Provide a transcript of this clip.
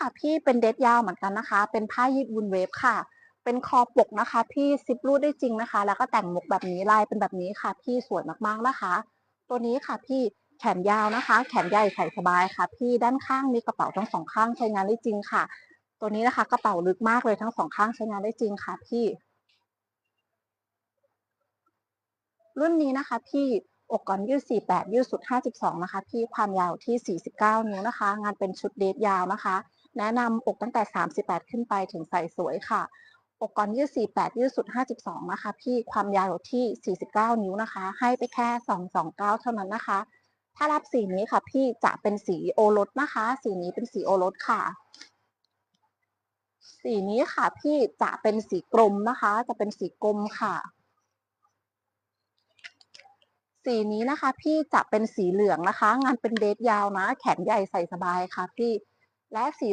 ค่ะพี่เป็นเดรสยาวเหมือนกันนะคะ เป็นผ้ายืดวุนเวฟค่ะ เป็นคอปกนะคะพี่ซิปรูดได้จริงนะคะ แล้วก็แต่งมุกแบบนี้ลายเป็นแบบนี้ค่ะ พี่สวยมากๆนะคะ ตัวนี้ค่ะพี่แขนยาวนะคะ แขนใหญ่ใส่สบายค่ะ พี่ด้านข้างมีกระเป๋าทั้งสองข้างใช้งานได้จริงค่ะ ตัวนี้นะคะกระเป๋าลึกมากเลยทั้งสองข้างใช้งานได้จริงค่ะพี่ รุ่นนี้นะคะ พี่อกก่อนยืด48 ยืดสุด 52 นะคะ พี่ความยาวที่ 49 นิ้วนะคะ งานเป็นชุดเดทยาวนะคะ แนะนำอกตั้งแต่ 38 ขึ้นไปถึงใส่สวยค่ะ อกก่อนยืด48 ยืดสุด 52 นะคะ พี่ความยาวอยู่ที่ 49 นิ้วนะคะ ให้ไปแค่ 229 เท่านั้นนะคะ ถ้ารับสีนี้ค่ะ พี่จะเป็นสีโอรสนะคะ สีนี้เป็นสีโอรสค่ะ สีนี้ค่ะ พี่จะเป็นสีกรมนะคะ จะเป็นสีกรมค่ะสีนี้นะคะ พี่จะเป็นสีเหลืองนะคะ งานเป็นเดทยาวนะ แขนใหญ่ใส่สบายค่ะพี่และสี